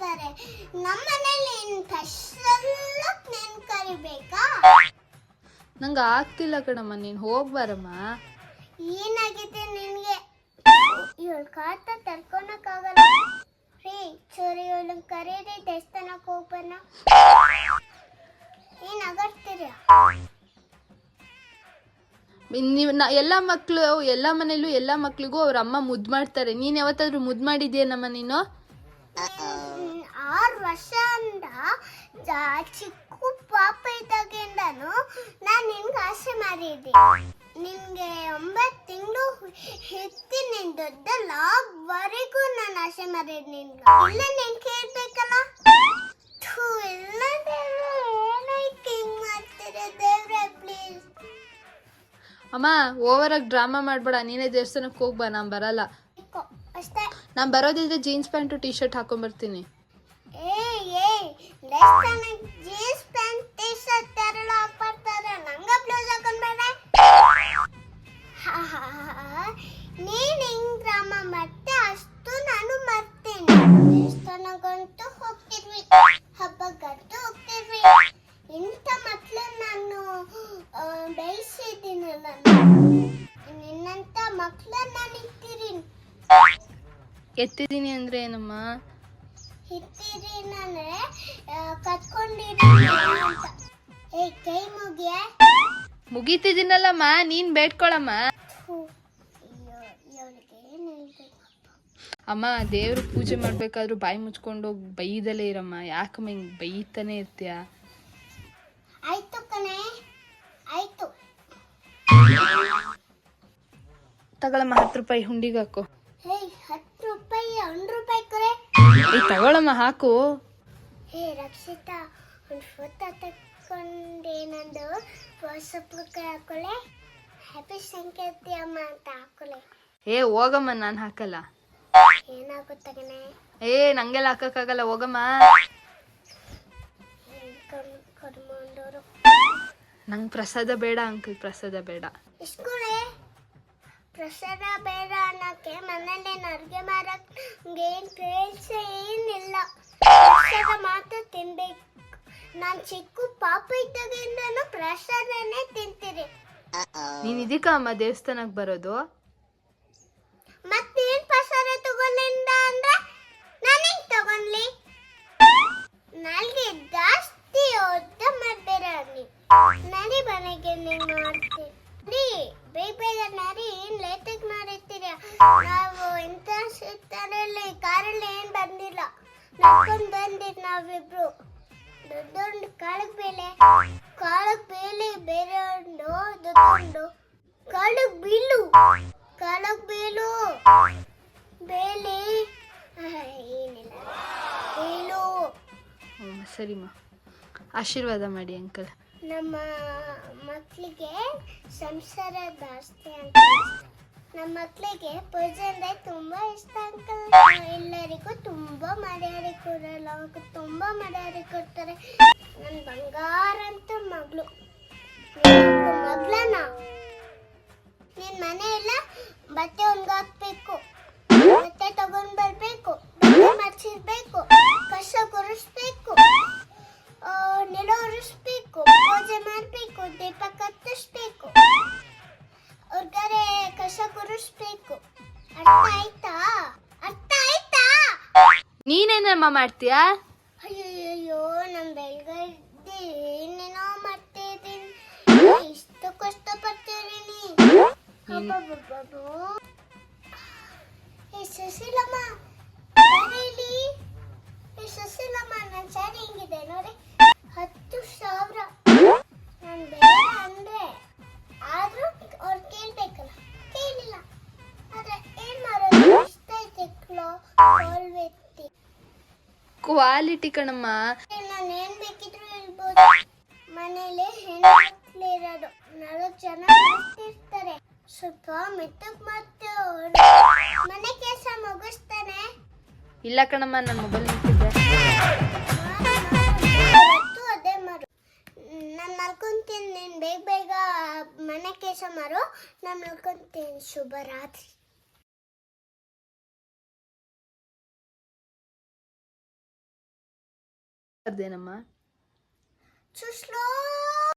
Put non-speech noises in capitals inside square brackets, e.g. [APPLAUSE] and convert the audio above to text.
ಕರೆ ನಮ್ಮನೇಲಿ ಫಸ್ಟಲ್ಲ ನಾನು ಕರಿಬೇಕಾ? ನಂಗೆ ಆಗ್ತಿಲ್ಲ ಕಣಮ್ಮ ನೀನು ಹೋಗಿ ಬರಮ್ಮ. ಏನಾಗಿದೆ ನಿನಗೆ? ಇವಳು ಕಾತ ತಡ್ಕೊಳಕ್ಕಾಗಲ್ಲ. ರೀ ಚೋರಿ ಇವಳು ಕರೀರಿ ದೇವಸ್ಥಾನಕ್ಕೆ ಕೋಪನ ಏನು ಅಗರ್ತೀರ ನೀವು ಎಲ್ಲ ಮಕ್ಕಳು ಎಲ್ಲ ಮನೇಲೂ ಎಲ್ಲ ಮಕ್ಕಳಿಗೂ ಅವ್ರ ಅಮ್ಮ ಮುದ್ದು ಮಾಡ್ತಾರೆ. ನೀನು ಯಾವತ್ತಾದ್ರೂ ಮುದ್ದು ಮಾಡಿದ್ಯೇನಮ್ಮ ನೀನು? ಜಾ- ಚಿಕ್ಕ ಪಾಪ ಇದ್ದಾಗಿಂದನು ನಾನು ನಿನ್ಗೆ ಆಸೆ ಮಾಡಿದ್ದೆ ನಿಮ್ಗೆ ಒಂಬತ್ತು ತಿಂಗಳು ಹೆತ್ತಿ ನಿನ್ ದೊಡ್ಡ ಲಾಗ್ವರೆಗೂ ನಾನು ಆಸೆ ಮಾಡಿದ್ ನಿನ್ಗೆ. ಇಲ್ಲ ನೀನ್ ಕೇಳ್ಬೇಕಲ್ಲ ಥೂ ಇಲ್ಲ ಏನೈತ್ ಹಿಂಗ್ ಮಾಡ್ತೀರ ದೇವ್ರೆ ಪ್ಲೀಸ್ ಅಮ್ಮ ಓವರಾಗಿ ಡ್ರಾಮಾ ಮಾಡಬೇಡ ನೀನೇ ದೇವಸ್ಥಾನಕ್ಕೆ ಹೋಗ್ಬಾ ನಾನು ಬರಲ್ಲ. ಅಷ್ಟೇ. ನಾನು ಬರೋದಿದ್ರೆ ಜೀನ್ಸ್ ಪ್ಯಾಂಟು ಟಿ ಶರ್ಟ್ ಹಾಕೊಂಬರ್ತೀನಿ ಜೀನ್ಸ್ ಪ್ಯಾಂಟ್ ಟಿ ಶರ್ಟ್ ಯಾರೆಲ್ಲ ಹಾಕ್ಬರ್ತಾರೆ ನಂಗೆ ಬ್ಲೌಸ್ ಹಾಕೊಂಡ್ಬೇಡ ನೀನ್ ಹಿಂಗ್ ಡ್ರಾಮಾ ಮತ್ತೆ ಅಷ್ಟು ನಾನು ಮರ್ತೇನೆ. ದೇವಸ್ಥಾನಕ್ಕಂತೂ ಹೋಗ್ತಿರ್ವಿ ಹಬ್ಬಕ್ಕಂತೂ ಹೋಗ್ತಿರ್ವಿ ಇಂಥ ಮಕ್ಳು ನಾನು ಬೆಳೆಸಿದ್ದೀನಲ್ಲ ನಿನ್ನಂತ ಮಕ್ಳನ್ನ ನಾನು ಇಟ್ಟಿದ್ದೀನಿ ಎತ್ತಿದ್ದೀನಿ ಅಂದ್ರೆ ಏನಮ್ಮ? ಹಿಟ್ಟಿರಿ ಅಂದ್ರೆ ಮುಗೀತಿದ್ದೀನಲ್ಲಮ್ಮ ನೀನ್ ಬೇಡ್ಕೊಳಮ್ಮ. ಅಮ್ಮ ದೇವ್ರ ಪೂಜೆ ಮಾಡ್ಬೇಕಾದ್ರೂ ಬಾಯಿ ಮುಚ್ಕೊಂಡು ಬೈದಲೇ ಇರಮ್ಮ. ಯಾಕಮ್ಮ ಹಿಂಗ್ ಬೈತಾನೆ ಇರ್ತೀಯ? ಆಯ್ತು ಕಣೆ ಆಯ್ತು. ತಗೊಳಮ್ಮ ಹತ್ತು ರೂಪಾಯಿ ಹುಂಡಿಗೆ ಹಾಕು. ಹತ್ತು ರೂಪಾಯಿ ಒಂದು ರೂಪಾಯಿ ಕೊರೆ. ಏ ತಗೊಳಮ್ಮ ಹಾಕು. ಹೇ ರಕ್ಷಿತಾ ಒಂದು ಫೋಟೋ ತಕ್ಕೊಂಡೆ ನಂದು ವಾಟ್ಸಪ್ಗೆ ಹಾಕೊಳ್ಳೆ ಹ್ಯಾಪಿ ಅಮ್ಮ ಅಂತ ಹಾಕೊಳ್ಳೆ ಏ ಹೋಗಮ್ಮ ನಾನು ಹಾಕಲ್ಲ. ಏನಾಗುತ್ತೆ ಏ ನಂಗೆಲ್ಲ ಹಾಕಕ್ಕಾಗಲ್ಲ ಹೋಗಮ್ಮ. ಕರ್ಕೊಂಡವರು ನಂಗೆ ಪ್ರಸಾದ ಬೇಡ ಅಂಕಲ್ ಪ್ರಸಾದ ಬೇಡ. ಇಸ್ಕೊಳೆ. ಪ್ರಸಾದ ಬೇಡ ಅನ್ನಕ್ಕೆ ಮನೇಲಿ ಅಡುಗೆ ಮಾಡಕ್ ಏನ್ ಕೆಲಸ ಏನಿಲ್ಲ. ಪ್ರಸಾದ ಮಾತ್ರ ತಿನ್ಬೇಕು. ನಾನು ಚಿಕ್ಕ ಪಾಪ ಇದ್ದಾಗಿಂದನು ಪ್ರಸಾದನೇ ತಿಂತೀರಿ. ನೀನ್ ಇದಕ್ಕ ಅಮ್ಮ ದೇವಸ್ಥಾನಕ್ ಬರೋದು? ಮತ್ತೇನ್ ಪ್ರಸಾದ ತಗೊಳ್ಳಿಂದ ಅಂದ್ರೆ ನಾನು ಹೆಂಗ್ ತಗೊಂಡ್ಲಿ ನಾಲ್ಗೆ ಜಾಸ್ತಿ ಒದ್ದ ಮಾಡ್ಬೇಡ ನೀ ನಡಿ ಮನೆಗೆ ನೀನ್ ಮಾಡ್ತೀನಿ ಬೇಗ ಬೇಗ ನಡಿ ಏನ್ ಲೇಟಾಗಿ ಮಾಡಿರ್ತೀರ? ನಾವು ಇಂಥ ಸುತ್ತಾರಲ್ಲಿ ಕಾರಲ್ಲಿ ಏನ್ ಬಂದಿಲ್ಲ. ನಡ್ಕೊಂಡ್ ಬಂದಿದ್ ನಾವಿಬ್ರು. ದೊಡ್ಡೊಂದು ಕಾಳಕ್ ಬೇಲೆ. ಕಾಳಕ್ ಬೇಲೆ ಬೇರೆ ಒಂದು ದೊಡ್ಡೊಂದು ಕಾಳಕ್ ಬೀಳು ಕಾಳಕ್ ಬೇಲೆ ಆಹ್, ಏನಿಲ್ಲ. ಹ್ಞೂ ಸರಿಮ್ಮ ಆಶೀರ್ವಾದ ಮಾಡಿ ಅಂಕಲ್. ನಮ್ಮ ಮಕ್ಕಳಿಗೆ ಸಂಸಾರ ಜಾಸ್ತಿ ಅಂತ. [COUGHS] ನಮ್ಮ ಮಕ್ಕಳಿಗೆ ಪೂಜೆ ಅಂದ್ರೆ ತುಂಬಾ ಇಷ್ಟ ಅಂಕಲ್. ಎಲ್ಲರಿಗೂ ತುಂಬಾ ಮರ್ಯಾದೆ ಕೊಡಲ್ಲ. ಅವ್ರಿಗೆ ತುಂಬಾ ಮರ್ಯಾದೆ ಕೊಡ್ತಾರೆ. ನನ್ನ ಬಂಗಾರ ಅಂತ ಮಗಳು. ಮಗಳನ್ನ ನಿನ್ ಮನೆ ಎಲ್ಲ ಬಟ್ಟೆ ಒಣಗಾಕ್ಬೇಕು. ನೀನೇನಮ್ಮ ಮಾಡ್ತೀಯಾ? ಅಯ್ಯಯ್ಯೋ ನಮ್ ಬೆಳಗ್ಗೆ ಏನೇನೋ ಮಾಡ್ತಿದ್ದೀನಿ. ಇಷ್ಟು ಕಷ್ಟಪಡ್ತಿದ್ದೀನಿ. ಅಬ್ಬಬ್ಬಬ್ಬಬ್ಬೋ. ಏ ಸುಶೀಲಮ್ಮ ಕ್ವಾಲಿಟಿ ಕಣಮ್ಮ. ನಾನು ಏನ್ ಬೇಕಿದ್ರು ಹೇಳ್ಬೋದು. ಮನೇಲಿ ಹೆಣ್ಮಕ್ಳು ಇರೋದು. ನಾಲ್ಕು ಜನ ಮಾಡ್ತಿರ್ತಾರೆ ಸ್ವಲ್ಪ ಮೆತ್ತಗ್ ಮತ್ತೆ ಮನೆ ಕೆಲಸ ಮುಗಿಸ್ತಾನೆ. ಇಲ್ಲ ಕಣಮ್ಮ ನನ್ನ ಮೊಬೈಲ್ ನಿಂತಿದ್ದೆ ಇವತ್ತು ಅದೇ ಮಾಡು. ನಾನು ಮಲ್ಕೊಂತೀನಿ ನೀನು ಬೇಗ ಬೇಗ ಮನೆ ಕೆಲಸ ಮಾಡು. ನಾನು ಮಲ್ಕೊಂತೀನಿ ಶುಭರಾತ್ರಿ. ಅದೇನಮ್ಮ deneme. Tuşlar.